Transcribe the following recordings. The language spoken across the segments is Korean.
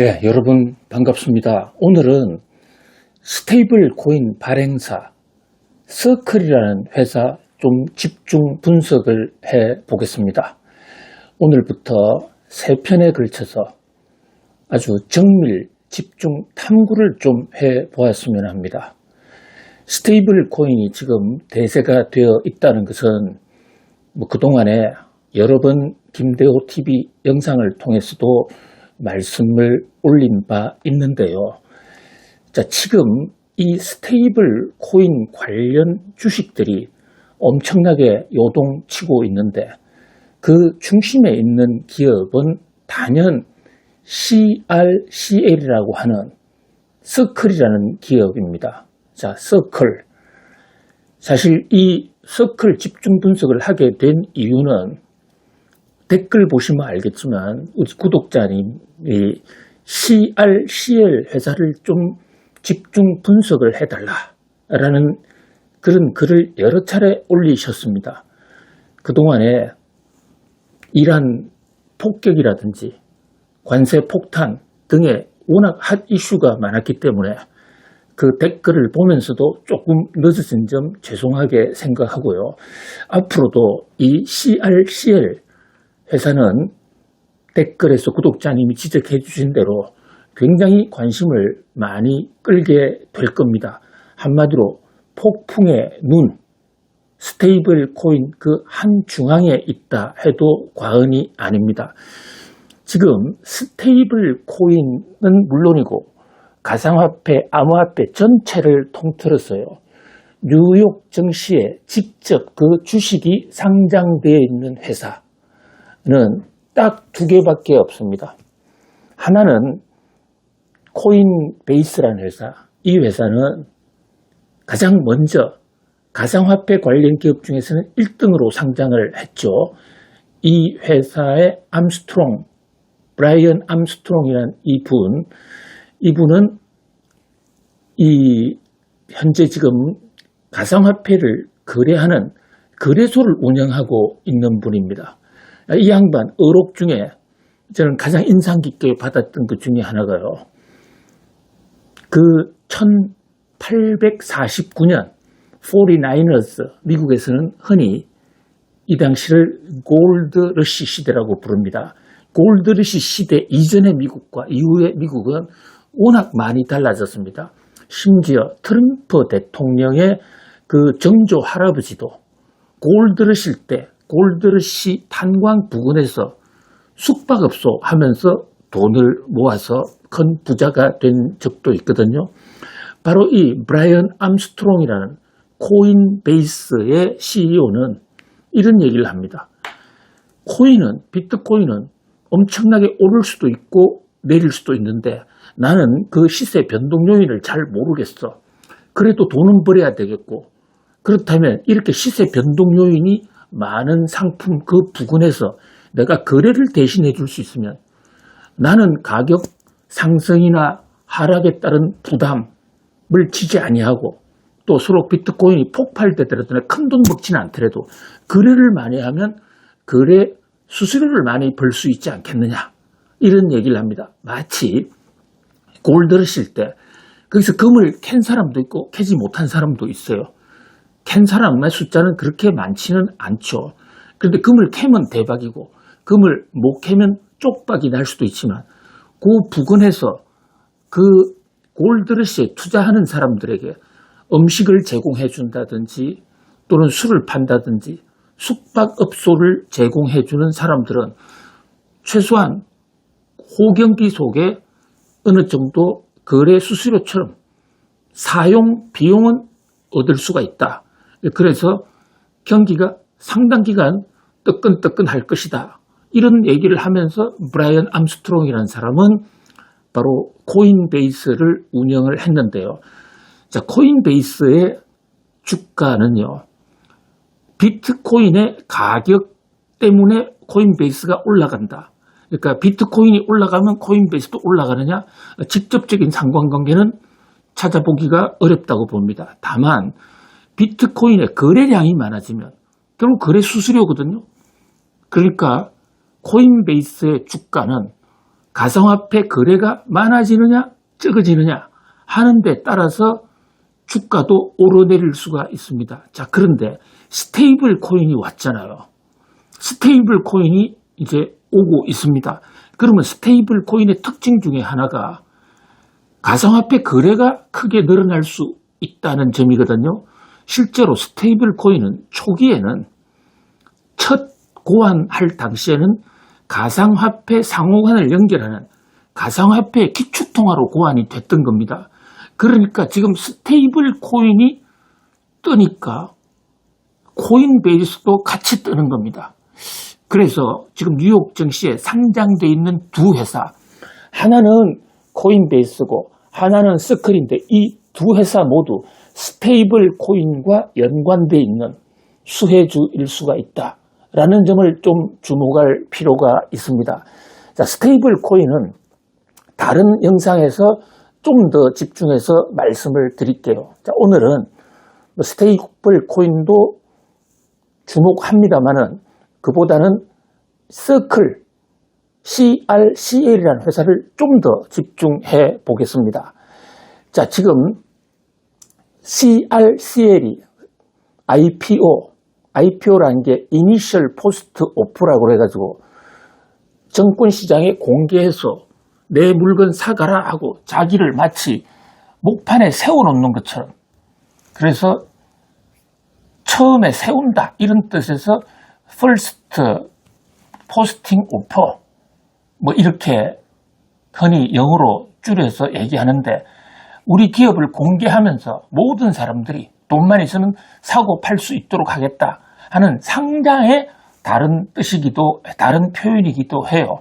예, 여러분 반갑습니다. 오늘은 스테이블 코인 발행사 서클이라는 회사 좀 집중 분석을 해 보겠습니다. 오늘부터 세 편에 걸쳐서 아주 정밀 집중 탐구를 좀 해 보았으면 합니다. 스테이블 코인이 지금 대세가 되어 있다는 것은 뭐 그동안에 여러 번 김대호 TV 영상을 통해서도 말씀을 올린 바 있는데요. 자, 지금 이 스테이블 코인 관련 주식들이 엄청나게 요동치고 있는데 그 중심에 있는 기업은 단연 CRCL이라고 하는 서클이라는 기업입니다. 자, 서클. 사실 이 서클 집중 분석을 하게 된 이유는 댓글 보시면 알겠지만 우리 구독자님 이 CRCL 회사를 좀 집중 분석을 해달라라는 그런 글을 여러 차례 올리셨습니다. 그동안에 이란 폭격이라든지 관세 폭탄 등의 워낙 핫 이슈가 많았기 때문에 그 댓글을 보면서도 조금 늦어진 점 죄송하게 생각하고요. 앞으로도 이 CRCL 회사는 댓글에서 구독자님이 지적해 주신 대로 굉장히 관심을 많이 끌게 될 겁니다. 한마디로 폭풍의 눈, 스테이블 코인 그 한 중앙에 있다 해도 과언이 아닙니다. 지금 스테이블 코인은 물론이고 가상화폐, 암호화폐 전체를 통틀어서요. 뉴욕 증시에 직접 그 주식이 상장되어 있는 회사는 딱 두 개밖에 없습니다. 하나는 코인베이스라는 회사. 이 회사는 가장 먼저 가상화폐 관련 기업 중에서는 1등으로 상장을 했죠. 이 회사의 암스트롱, 브라이언 암스트롱이라는 이분, 이분은 이 현재 지금 가상화폐를 거래하는 거래소를 운영하고 있는 분입니다. 이 양반 의록 중에 저는 가장 인상 깊게 받았던 것 중에 하나가요. 그 1849년 49ers 미국에서는 흔히 이 당시를 골드 러시 시대라고 부릅니다. 골드 러시 시대 이전의 미국과 이후의 미국은 워낙 많이 달라졌습니다. 심지어 트럼프 대통령의 그 정조 할아버지도 골드러실 때 골드러시 탄광 부근에서 숙박업소 하면서 돈을 모아서 큰 부자가 된 적도 있거든요. 바로 이 브라이언 암스트롱이라는 코인베이스의 CEO는 이런 얘기를 합니다. 코인은, 비트코인은 엄청나게 오를 수도 있고 내릴 수도 있는데 나는 그 시세 변동 요인을 잘 모르겠어. 그래도 돈은 벌어야 되겠고 그렇다면 이렇게 시세 변동 요인이 많은 상품 그 부근에서 내가 거래를 대신해 줄 수 있으면 나는 가격 상승이나 하락에 따른 부담을 지지 아니하고 또 서로 비트코인이 폭발되더라도 큰돈 먹지는 않더라도 거래를 많이 하면 거래 수수료를 많이 벌 수 있지 않겠느냐 이런 얘기를 합니다. 마치 골드를 쉴때 거기서 금을 캔 사람도 있고 캐지 못한 사람도 있어요. 캔 사람의 숫자는 그렇게 많지는 않죠. 그런데 금을 캐면 대박이고 금을 못 캐면 쪽박이 날 수도 있지만 그 부근에서 그 골드러시에 투자하는 사람들에게 음식을 제공해 준다든지 또는 술을 판다든지 숙박업소를 제공해 주는 사람들은 최소한 호경기 속에 어느 정도 거래 수수료처럼 사용 비용은 얻을 수가 있다. 그래서 경기가 상당 기간 뜨끈뜨끈 할 것이다. 이런 얘기를 하면서 브라이언 암스트롱이라는 사람은 바로 코인베이스를 운영을 했는데요. 자, 코인베이스의 주가는요. 비트코인의 가격 때문에 코인베이스가 올라간다. 그러니까 비트코인이 올라가면 코인베이스도 올라가느냐? 직접적인 상관관계는 찾아보기가 어렵다고 봅니다. 다만 비트코인의 거래량이 많아지면 결국 거래 수수료거든요. 그러니까 코인베이스의 주가는 가상화폐 거래가 많아지느냐 적어지느냐 하는 데 따라서 주가도 오르내릴 수가 있습니다. 자, 그런데 스테이블 코인이 왔잖아요. 스테이블 코인이 이제 오고 있습니다. 그러면 스테이블 코인의 특징 중에 하나가 가상화폐 거래가 크게 늘어날 수 있다는 점이거든요. 실제로 스테이블 코인은 초기에는 첫 고안할 당시에는 가상화폐 상호간을 연결하는 가상화폐 기축통화로 고안이 됐던 겁니다. 그러니까 지금 스테이블 코인이 뜨니까 코인베이스도 같이 뜨는 겁니다. 그래서 지금 뉴욕 증시에 상장돼 있는 두 회사 하나는 코인베이스고 하나는 스크린인데 이 두 회사 모두 스테이블 코인과 연관돼 있는 수혜주일 수가 있다 라는 점을 좀 주목할 필요가 있습니다. 자, 스테이블 코인은 다른 영상에서 좀 더 집중해서 말씀을 드릴게요. 자, 오늘은 뭐 스테이블 코인도 주목합니다만은 그보다는 서클 CRCL이라는 회사를 좀 더 집중해 보겠습니다. 자, 지금 CRCL이 IPO, IPO라는 게 Initial Post Offer라고 해가지고 정권 시장에 공개해서 내 물건 사가라 하고 자기를 마치 목판에 세워놓는 것처럼. 그래서 처음에 세운다 이런 뜻에서 First Posting Offer 뭐 이렇게 흔히 영어로 줄여서 얘기하는데 우리 기업을 공개하면서 모든 사람들이 돈만 있으면 사고 팔 수 있도록 하겠다 하는 상장의 다른 뜻이기도 다른 표현이기도 해요.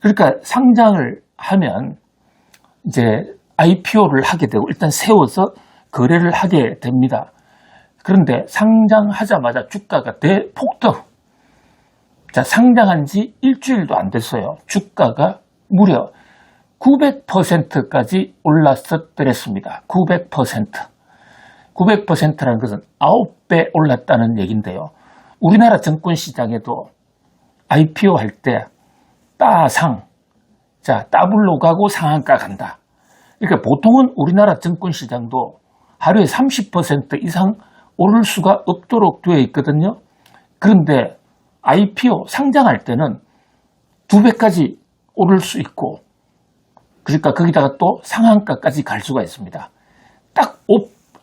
그러니까 상장을 하면 이제 IPO를 하게 되고 일단 세워서 거래를 하게 됩니다. 그런데 상장하자마자 주가가 대폭등. 자, 상장한 지 일주일도 안 됐어요. 주가가 무려 900%까지 올랐었더랬습니다. 900%. 900%라는 것은 9배 올랐다는 얘기인데요. 우리나라 증권 시장에도 IPO 할 때 따상, 자, 더블로 가고 상한가 간다. 그러니까 보통은 우리나라 증권 시장도 하루에 30% 이상 오를 수가 없도록 되어 있거든요. 그런데 IPO 상장할 때는 두 배까지 오를 수 있고 그러니까 거기다가 또 상한가까지 갈 수가 있습니다. 딱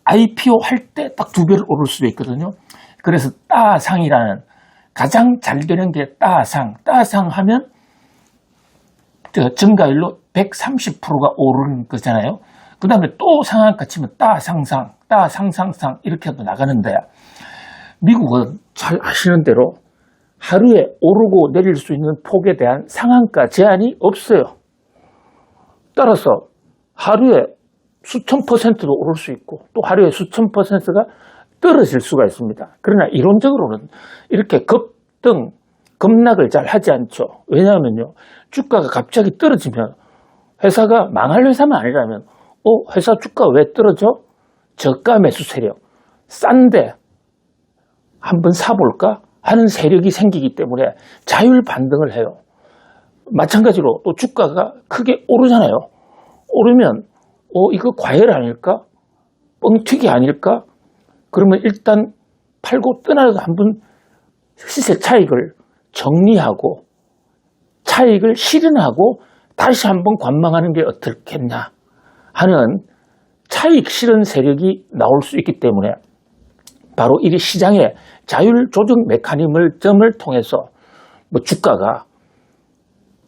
IPO 할 때 딱 두 배를 오를 수도 있거든요. 그래서 따상이라는 가장 잘 되는 게 따상. 따상 하면 증가율로 130%가 오르는 거잖아요. 그 다음에 또 상한가 치면 따상상, 따상상상 이렇게 해도 나가는데 미국은 잘 아시는 대로 하루에 오르고 내릴 수 있는 폭에 대한 상한가 제한이 없어요. 따라서 하루에 수천 퍼센트도 오를 수 있고 또 하루에 수천 퍼센트가 떨어질 수가 있습니다. 그러나 이론적으로는 이렇게 급등, 급락을 잘 하지 않죠. 왜냐하면요. 주가가 갑자기 떨어지면 회사가 망할 회사만 아니라면 어, 회사 주가 왜 떨어져? 저가 매수 세력. 싼데 한번 사볼까? 하는 세력이 생기기 때문에 자율 반등을 해요. 마찬가지로 또 주가가 크게 오르잖아요. 오르면 어 이거 과열 아닐까? 뻥튀기 아닐까? 그러면 일단 팔고 떠나서 한번 시세 차익을 정리하고 차익을 실현하고 다시 한번 관망하는 게 어떻겠냐 하는 차익 실현 세력이 나올 수 있기 때문에 바로 이 시장의 자율 조정 메커니즘을 점을 통해서 뭐 주가가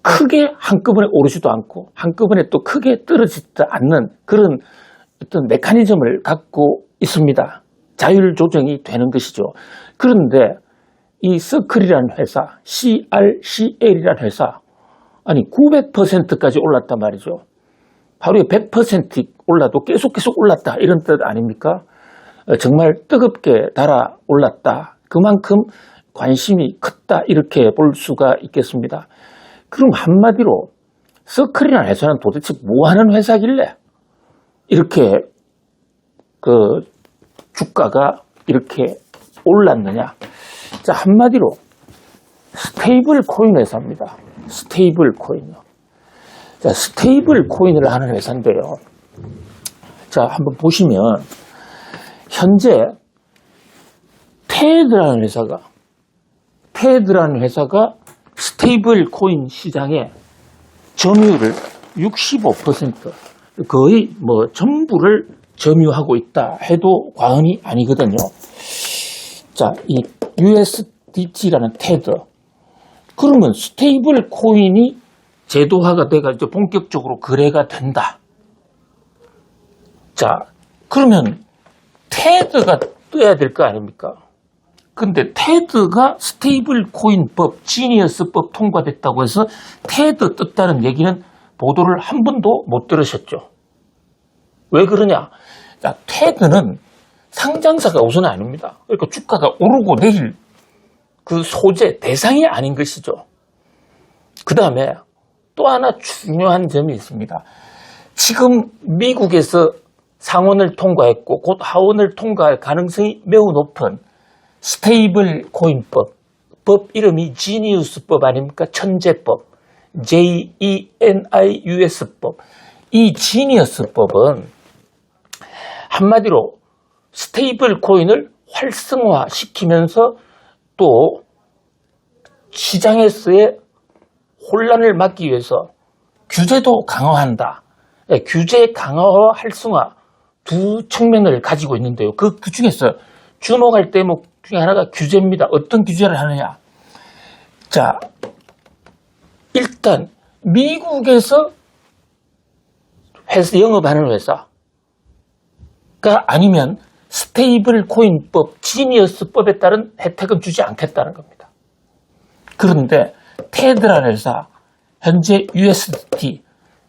크게 한꺼번에 오르지도 않고 한꺼번에 또 크게 떨어지지 않는 그런 어떤 메커니즘을 갖고 있습니다. 자율 조정이 되는 것이죠. 그런데 이 서클이라는 회사, CRCL이라는 회사, 아니 900%까지 올랐단 말이죠. 하루에 100% 올라도 계속 계속 올랐다 이런 뜻 아닙니까? 어, 정말 뜨겁게 달아 올랐다. 그만큼 관심이 컸다 이렇게 볼 수가 있겠습니다. 그럼 한마디로 서클이라는 회사는 도대체 뭐 하는 회사길래 이렇게 그 주가가 이렇게 올랐느냐? 자, 한마디로 스테이블 코인 회사입니다. 스테이블 코인요. 자, 스테이블 코인을 하는 회사인데요. 자, 한번 보시면, 현재, 테드라는 회사가, 테드라는 회사가 스테이블 코인 시장에 점유율을 65% 거의 뭐 전부를 점유하고 있다 해도 과언이 아니거든요. 자, 이 USDT라는 테드. 그러면 스테이블 코인이 제도화가 돼가지고 본격적으로 거래가 된다. 자, 그러면 테드가 떠야 될 거 아닙니까? 근데 테드가 스테이블 코인법, 지니어스법 통과됐다고 해서 테드 떴다는 얘기는 보도를 한 번도 못 들으셨죠. 왜 그러냐? 자, 테드는 상장사가 우선 아닙니다. 그러니까 주가가 오르고 내릴 그 소재, 대상이 아닌 것이죠. 그 다음에 또 하나 중요한 점이 있습니다. 지금 미국에서 상원을 통과했고 곧 하원을 통과할 가능성이 매우 높은 스테이블 코인법, 법 이름이 지니우스법 아닙니까? 천재법, J-E-N-I-U-S법. 이 지니어스법은 한마디로 스테이블 코인을 활성화 시키면서 또 시장에서의 혼란을 막기 위해서 규제도 강화한다. 예, 규제 강화와 활성화 두 측면을 가지고 있는데요. 그, 그 중에서 주목할 대목 중에 하나가 규제입니다. 어떤 규제를 하느냐. 자, 일단 미국에서 회사, 영업하는 회사가 아니면 스테이블 코인법, 지니어스법에 따른 혜택은 주지 않겠다는 겁니다. 그런데 테드라는 회사, 현재 USDT,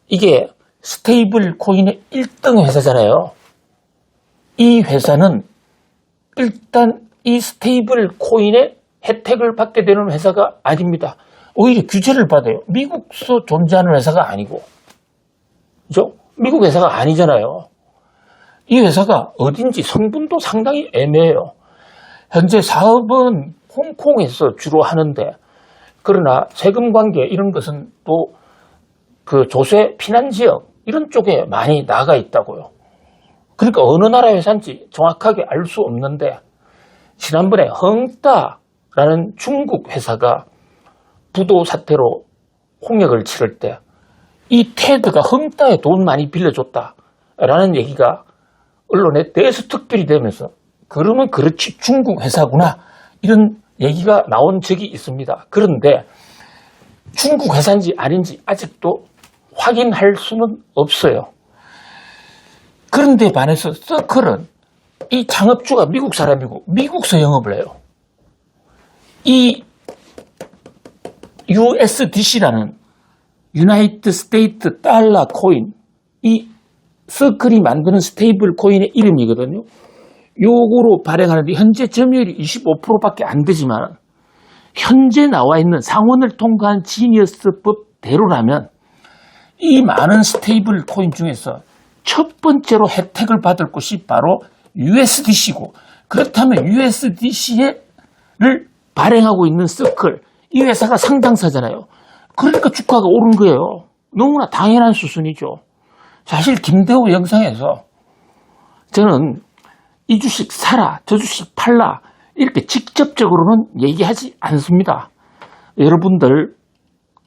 이게 스테이블 코인의 1등 회사잖아요. 이 회사는 일단 이 스테이블 코인의 혜택을 받게 되는 회사가 아닙니다. 오히려 규제를 받아요. 미국서 존재하는 회사가 아니고. 그죠? 미국 회사가 아니잖아요. 이 회사가 어딘지 성분도 상당히 애매해요. 현재 사업은 홍콩에서 주로 하는데, 그러나 세금 관계 이런 것은 또 그 조세 피난 지역 이런 쪽에 많이 나가 있다고요. 그러니까 어느 나라 회사인지 정확하게 알 수 없는데, 지난번에 헝따라는 중국 회사가 부도 사태로 홍역을 치를 때 이 테드가 헝따에 돈 많이 빌려줬다라는 얘기가 언론에 대수특별히 되면서 그러면 그렇지 중국 회사구나 이런 얘기가 나온 적이 있습니다. 그런데 중국 회사인지 아닌지 아직도 확인할 수는 없어요. 그런데 반해서 서클은 이 창업주가 미국 사람이고 미국서 영업을 해요. 이 USDC라는 유나이트 스테이트 달러 코인 이 서클이 만드는 스테이블 코인의 이름이거든요. 요거로 발행하는데 현재 점유율이 25%밖에 안 되지만 현재 나와 있는 상원을 통과한 지니어스법대로라면 이 많은 스테이블 코인 중에서 첫 번째로 혜택을 받을 곳이 바로 USDC고 그렇다면 USDC를 발행하고 있는 서클 이 회사가 상장사잖아요. 그러니까 주가가 오른 거예요. 너무나 당연한 수순이죠. 사실 김대호 영상에서 저는 이 주식 사라, 저 주식 팔라 이렇게 직접적으로는 얘기하지 않습니다. 여러분들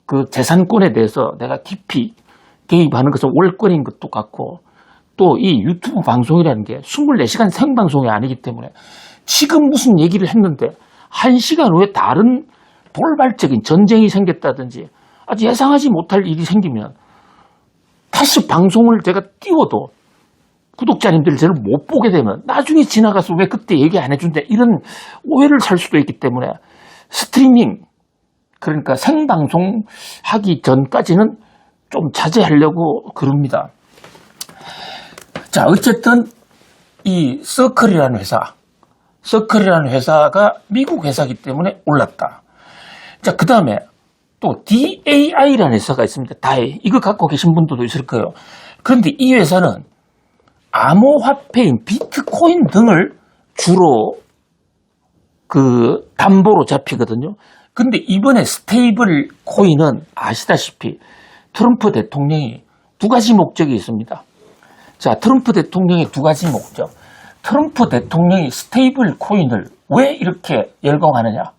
그 재산권에 대해서 내가 깊이 개입하는 것은 월권인 것도 같고 또 이 유튜브 방송이라는 게 24시간 생방송이 아니기 때문에 지금 무슨 얘기를 했는데 1시간 후에 다른 돌발적인 전쟁이 생겼다든지 아주 예상하지 못할 일이 생기면 다시 방송을 제가 띄워도 구독자님들이 저를 못 보게 되면 나중에 지나가서 왜 그때 얘기 안 해준대 이런 오해를 살 수도 있기 때문에 스트리밍 그러니까 생방송 하기 전까지는 좀 자제하려고 그럽니다. 자 어쨌든 이 서클이라는 회사 서클이라는 회사가 미국 회사이기 때문에 올랐다. 자, 그 다음에 또 DAI라는 회사가 있습니다. 다이. 이거 갖고 계신 분들도 있을 거예요. 그런데 이 회사는 암호화폐인 비트코인 등을 주로 그 담보로 잡히거든요. 근데 이번에 스테이블 코인은 아시다시피 트럼프 대통령이 두 가지 목적이 있습니다. 자, 트럼프 대통령의 두 가지 목적. 트럼프 대통령이 스테이블 코인을 왜 이렇게 열광하느냐?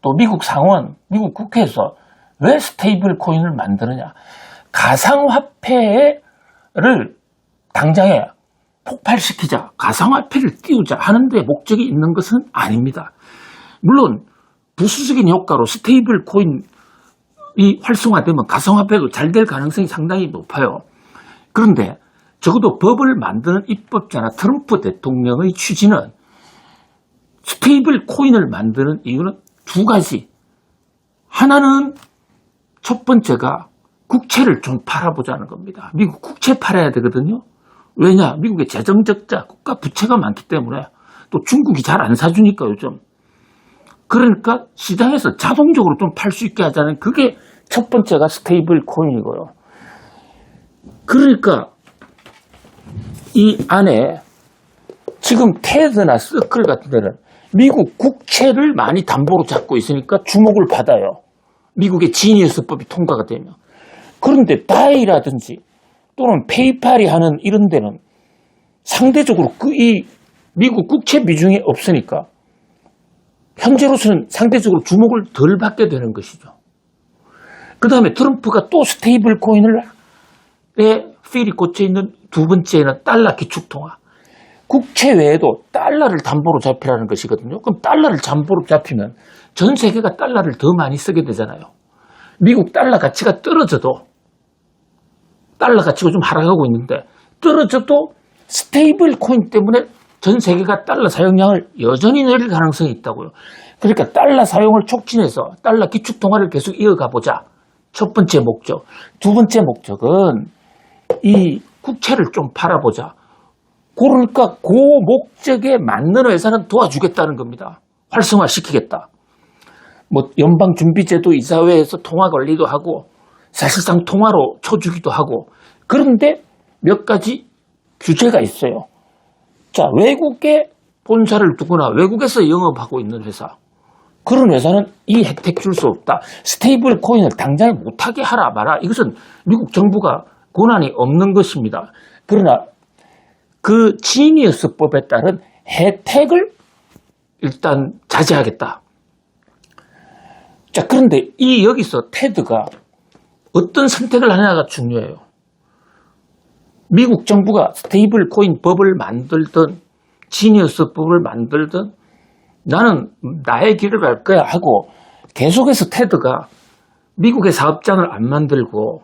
또 미국 상원, 미국 국회에서 왜 스테이블 코인을 만드느냐? 가상화폐를 당장에 폭발시키자, 가상화폐를 띄우자 하는데 목적이 있는 것은 아닙니다. 물론 부수적인 효과로 스테이블 코인이 활성화되면 가상화폐가 잘 될 가능성이 상당히 높아요. 그런데 적어도 법을 만드는 입법자나 트럼프 대통령의 취지는 스테이블 코인을 만드는 이유는 두 가지. 하나는 첫 번째가 국채를 좀 팔아보자는 겁니다. 미국 국채 팔아야 되거든요. 왜냐? 미국의 재정적자, 국가 부채가 많기 때문에 또 중국이 잘 안 사주니까 요즘. 그러니까 시장에서 자동적으로 좀 팔 수 있게 하자는 그게 첫 번째가 스테이블 코인이고요. 그러니까 이 안에 지금 테드나 서클 같은 데는 미국 국채를 많이 담보로 잡고 있으니까 주목을 받아요. 미국의 지니어스법이 통과가 되면. 그런데 다이라든지 또는 페이팔이 하는 이런 데는 상대적으로 그 이 미국 국채 비중이 없으니까 현재로서는 상대적으로 주목을 덜 받게 되는 것이죠. 그 다음에 트럼프가 또 스테이블 코인을 에 필이 꽂혀 있는 두 번째는 달러 기축통화. 국채 외에도 달러를 담보로 잡히라는 것이거든요. 그럼 달러를 담보로 잡히면 전 세계가 달러를 더 많이 쓰게 되잖아요. 미국 달러 가치가 떨어져도 달러 가치가 좀 하락하고 있는데 떨어져도 스테이블 코인 때문에 전 세계가 달러 사용량을 여전히 늘릴 가능성이 있다고요. 그러니까 달러 사용을 촉진해서 달러 기축 통화를 계속 이어가 보자. 첫 번째 목적. 두 번째 목적은 이 국채를 좀 팔아보자. 그러니까 그 목적에 맞는 회사는 도와주겠다는 겁니다. 활성화시키겠다. 뭐 연방준비제도 이사회에서 통화 관리도 하고 사실상 통화로 쳐주기도 하고 그런데 몇 가지 규제가 있어요. 자, 외국에 본사를 두거나 외국에서 영업하고 있는 회사. 그런 회사는 이 혜택 줄 수 없다. 스테이블 코인을 당장에 못하게 하라 마라. 이것은 미국 정부가 권한이 없는 것입니다. 그러나 그 지니어스법에 따른 혜택을 일단 자제하겠다. 자, 그런데 이 여기서 테드가 어떤 선택을 하냐가 중요해요. 미국 정부가 스테이블 코인 법을 만들든 지니어스 법을 만들든 나는 나의 길을 갈 거야 하고 계속해서 테드가 미국의 사업장을 안 만들고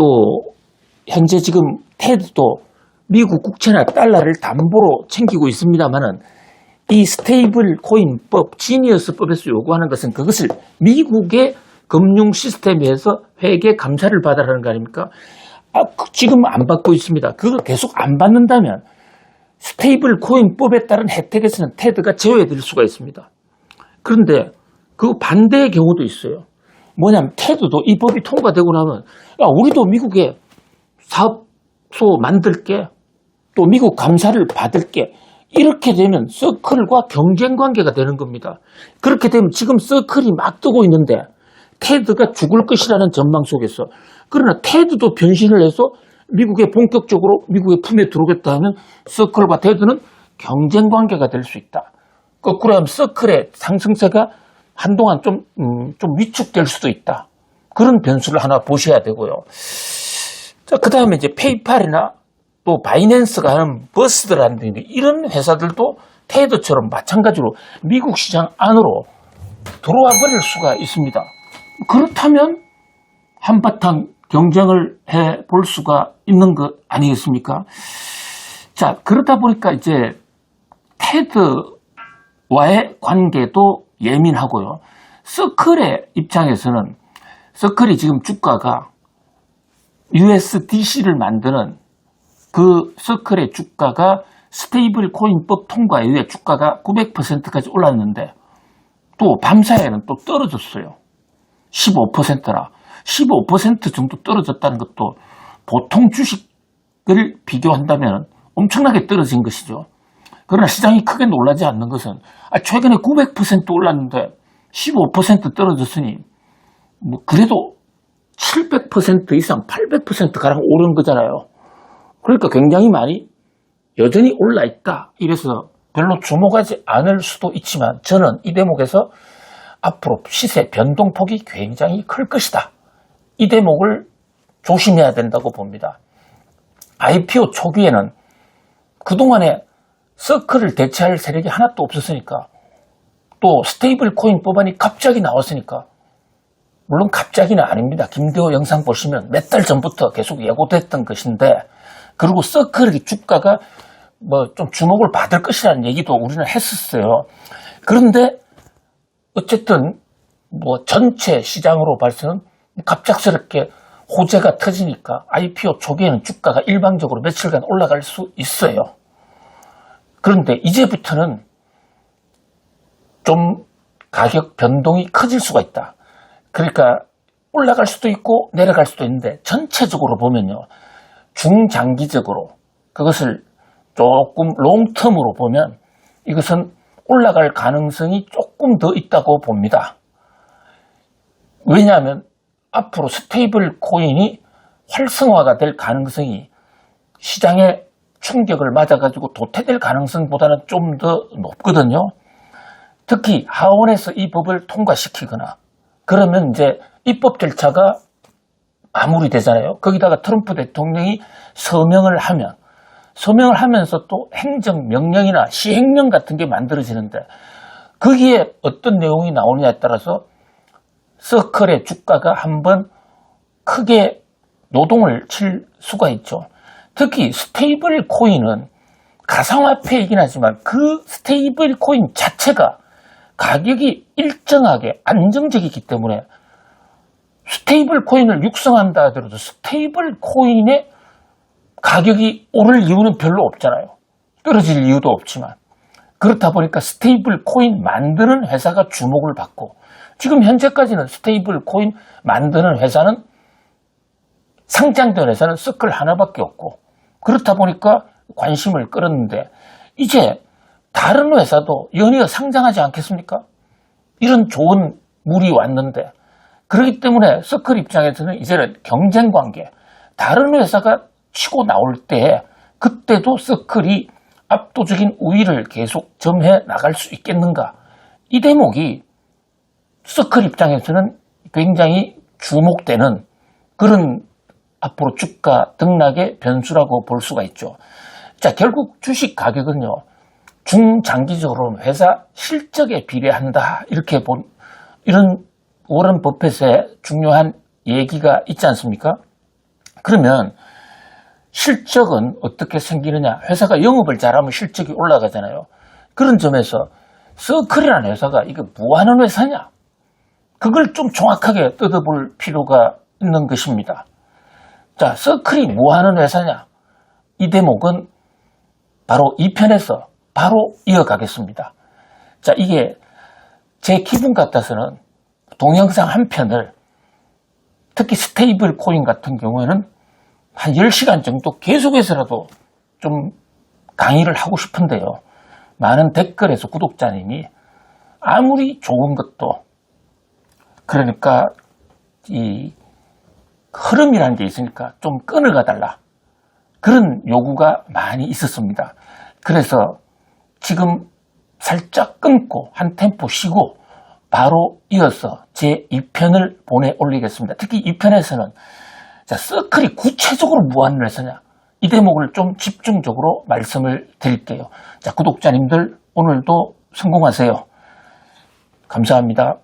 또 현재 지금 테드도 미국 국채나 달러를 담보로 챙기고 있습니다만은 이 스테이블 코인법, 지니어스법에서 요구하는 것은 그것을 미국의 금융 시스템에서 회계 감사를 받아라는 거 아닙니까? 아, 그 지금 안 받고 있습니다. 그걸 계속 안 받는다면 스테이블 코인법에 따른 혜택에서는 테드가 제외될 수가 있습니다. 그런데 그 반대의 경우도 있어요. 뭐냐면 테드도 이 법이 통과되고 나면 야, 우리도 미국에 사업소 만들게 또 미국 감사를 받을게 이렇게 되면 서클과 경쟁 관계가 되는 겁니다. 그렇게 되면 지금 서클이 막 뜨고 있는데 테드가 죽을 것이라는 전망 속에서 그러나 테드도 변신을 해서 미국에 본격적으로 미국의 품에 들어오겠다 하면 서클과 테드는 경쟁 관계가 될 수 있다. 거꾸로 하면 서클의 상승세가 한동안 좀, 음, 좀 위축될 수도 있다. 그런 변수를 하나 보셔야 되고요. 자, 그 다음에 이제 페이팔이나 또 바이낸스가 하는 버스들라는 데 이런 회사들도 테드처럼 마찬가지로 미국 시장 안으로 들어와 버릴 수가 있습니다. 그렇다면 한바탕 경쟁을 해 볼 수가 있는 것 아니겠습니까? 자, 그러다 보니까 이제 테드와의 관계도 예민하고요. 서클의 입장에서는 서클이 지금 주가가 USDC를 만드는 그 서클의 주가가 스테이블 코인법 통과 이후에 주가가 900%까지 올랐는데 또 밤사이에는 또 떨어졌어요. 15%라. 15% 정도 떨어졌다는 것도 보통 주식을 비교한다면 엄청나게 떨어진 것이죠. 그러나 시장이 크게 놀라지 않는 것은 아, 최근에 900% 올랐는데 15% 떨어졌으니 뭐 그래도 700% 이상, 800% 가량 오른 거잖아요. 그러니까 굉장히 많이 여전히 올라 있다. 이래서 별로 주목하지 않을 수도 있지만 저는 이 대목에서 앞으로 시세 변동폭이 굉장히 클 것이다. 이 대목을 조심해야 된다고 봅니다. IPO 초기에는 그동안에 서클을 대체할 세력이 하나도 없었으니까 또 스테이블 코인 법안이 갑자기 나왔으니까 물론 갑자기는 아닙니다. 김대호 영상 보시면 몇 달 전부터 계속 예고됐던 것인데 그리고 서클의 주가가 뭐 좀 주목을 받을 것이라는 얘기도 우리는 했었어요. 그런데 어쨌든 뭐 전체 시장으로 봐서는 갑작스럽게 호재가 터지니까 IPO 초기에는 주가가 일방적으로 며칠간 올라갈 수 있어요. 그런데 이제부터는 좀 가격 변동이 커질 수가 있다. 그러니까 올라갈 수도 있고 내려갈 수도 있는데 전체적으로 보면요. 중장기적으로 그것을 조금 롱텀으로 보면 이것은 올라갈 가능성이 조금 더 있다고 봅니다. 왜냐하면 앞으로 스테이블 코인이 활성화가 될 가능성이 시장에 충격을 맞아가지고 도태될 가능성보다는 좀 더 높거든요. 특히 하원에서 이 법을 통과시키거나 그러면 이제 입법 절차가 마무리되잖아요. 거기다가 트럼프 대통령이 서명을 하면 서명을 하면서 또 행정명령이나 시행령 같은 게 만들어지는데 거기에 어떤 내용이 나오느냐에 따라서 서클의 주가가 한번 크게 노동을 칠 수가 있죠. 특히 스테이블 코인은 가상화폐이긴 하지만 그 스테이블 코인 자체가 가격이 일정하게 안정적이기 때문에 스테이블 코인을 육성한다 하더라도 스테이블 코인의 가격이 오를 이유는 별로 없잖아요. 떨어질 이유도 없지만. 그렇다 보니까 스테이블 코인 만드는 회사가 주목을 받고 지금 현재까지는 스테이블 코인 만드는 회사는 상장된 회사는 서클 하나밖에 없고 그렇다 보니까 관심을 끌었는데 이제 다른 회사도 연이어 상장하지 않겠습니까? 이런 좋은 물이 왔는데 그렇기 때문에 서클 입장에서는 이제는 경쟁 관계 다른 회사가 치고 나올 때 그때도 서클이 압도적인 우위를 계속 점해 나갈 수 있겠는가 이 대목이 서클 입장에서는 굉장히 주목되는 그런 앞으로 주가 등락의 변수라고 볼 수가 있죠. 자, 결국 주식 가격은요, 중장기적으로는 회사 실적에 비례한다. 이렇게 본, 이런 워런 버핏의 중요한 얘기가 있지 않습니까? 그러면 실적은 어떻게 생기느냐? 회사가 영업을 잘하면 실적이 올라가잖아요. 그런 점에서 서클이라는 회사가 이게 뭐 하는 회사냐? 그걸 좀 정확하게 뜯어볼 필요가 있는 것입니다. 자, 서클이 뭐 하는 회사냐? 이 대목은 바로 2편에서 바로 이어가겠습니다. 자, 이게 제 기분 같아서는 동영상 한 편을 특히 스테이블 코인 같은 경우에는 한 10시간 정도 계속해서라도 좀 강의를 하고 싶은데요. 많은 댓글에서 구독자님이 아무리 좋은 것도 그러니까 이 흐름이라는 게 있으니까 좀 끊어가 달라. 그런 요구가 많이 있었습니다. 그래서 지금 살짝 끊고 한 템포 쉬고 바로 이어서 제 2편을 보내 올리겠습니다. 특히 2편에서는 자, 서클이 구체적으로 무한을 해서냐 이 대목을 좀 집중적으로 말씀을 드릴게요. 자, 구독자님들 오늘도 성공하세요. 감사합니다.